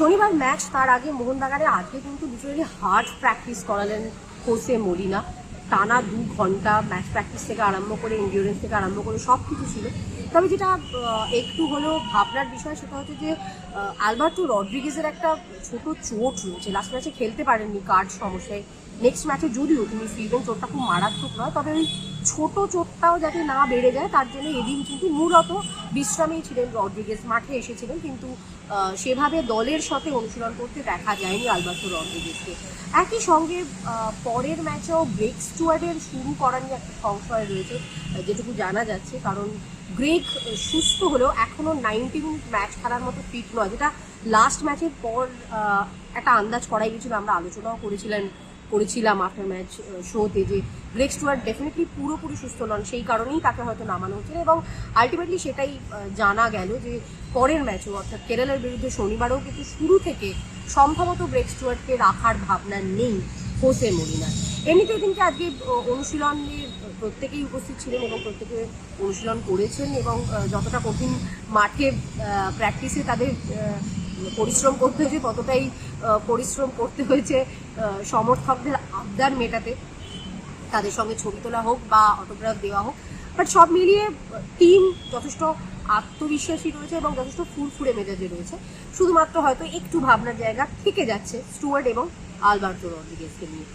শনিবার ম্যাচ তার আগে মোহনবাগানে আজকে কিন্তু লিটারালি হার্ড প্র্যাকটিস করালেন হোসে মলিনা টানা দু ঘণ্টা ম্যাচ প্র্যাকটিস থেকে আরম্ভ করে এন্ডিওরেন্স থেকে আরম্ভ করে সব কিছু ছিল। তবে যেটা একটু হলেও ভাবনার বিষয়, সেটা হচ্ছে যে আলবার্টো রড্রিগেজের একটা ছোট চোট রয়েছে। লাস্ট ম্যাচে খেলতে পারেননি কার্ড সমস্যায়। নেক্সট ম্যাচে যদিও তিনি ফিরবেন চোটটা খুব মারাত্মক নয়, তবে ওই ছোট চোটটাও যাতে না বেড়ে যায়, তার জন্য এদিন কিন্তু মূলত বিশ্রামেই ছিলেন রড্রিগেজ। মাঠে এসেছিলেন, কিন্তু সেভাবে দলের সাথে অনুশীলন করতে দেখা যায়নি আলবার্টো রড্রিগেজকে। একই সঙ্গে পরের ম্যাচেও ব্রেক স্টুয়ার্ডের শুরু করা নিয়ে একটা সংশয় রয়েছে, যেটুকু জানা যাচ্ছে। কারণ গ্রেক সুস্থ হলেও এখনও নাইনটি মিনিট ম্যাচ খেলার মতো ফিট নয়, যেটা লাস্ট ম্যাচের পর একটা আন্দাজ করাই গেছিল। আমরা আলোচনাও করেছিলেন করেছিলাম আফটার ম্যাচ শোতে যে গ্রেক স্টুয়ার্ট ডেফিনেটলি পুরোপুরি সুস্থ নন, সেই কারণেই তাকে হয়তো নামানো হচ্ছিল এবং আলটিমেটলি সেটাই জানা গেল যে পরের ম্যাচও অর্থাৎ কেরালার বিরুদ্ধে শনিবারও কিন্তু শুরু থেকে সম্ভবত ব্রেক স্টুয়ার্টকে রাখার ভাবনা নেই হোসে মলিনার এমনিতে কিন্তু আজকে অনুশীলনে প্রত্যেকেই উপস্থিত ছিলেন এবং প্রত্যেকে অনুশীলন করেছেন এবং যতটা কঠিন মাঠে প্র্যাকটিসে তাদের পরিশ্রম করতে হয়েছে ততটাই পরিশ্রম করতে হয়েছে সমর্থকদের আবদার মেটাতে। তাদের সঙ্গে ছবি তোলা হোক বা অটোগ্রাফ দেওয়া হোক। বাট সব মিলিয়ে টিম যথেষ্ট আত্মবিশ্বাসী রয়েছে এবং যথেষ্ট ফুরফুরে মেজাজে রয়েছে। শুধুমাত্র হয়তো একটু ভাবনার জায়গা থেকে যাচ্ছে স্টুয়ার্ড এবং আলবার্টো রড্রিগেজকে নিয়ে।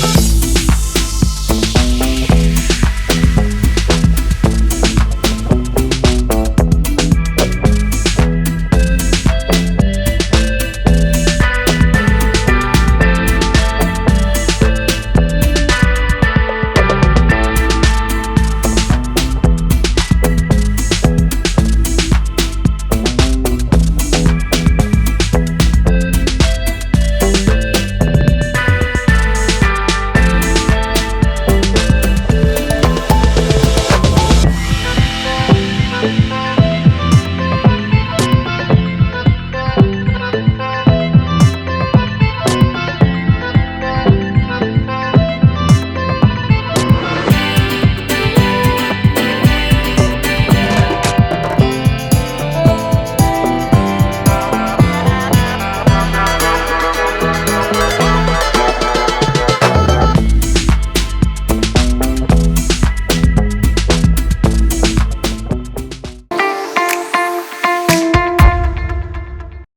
Thank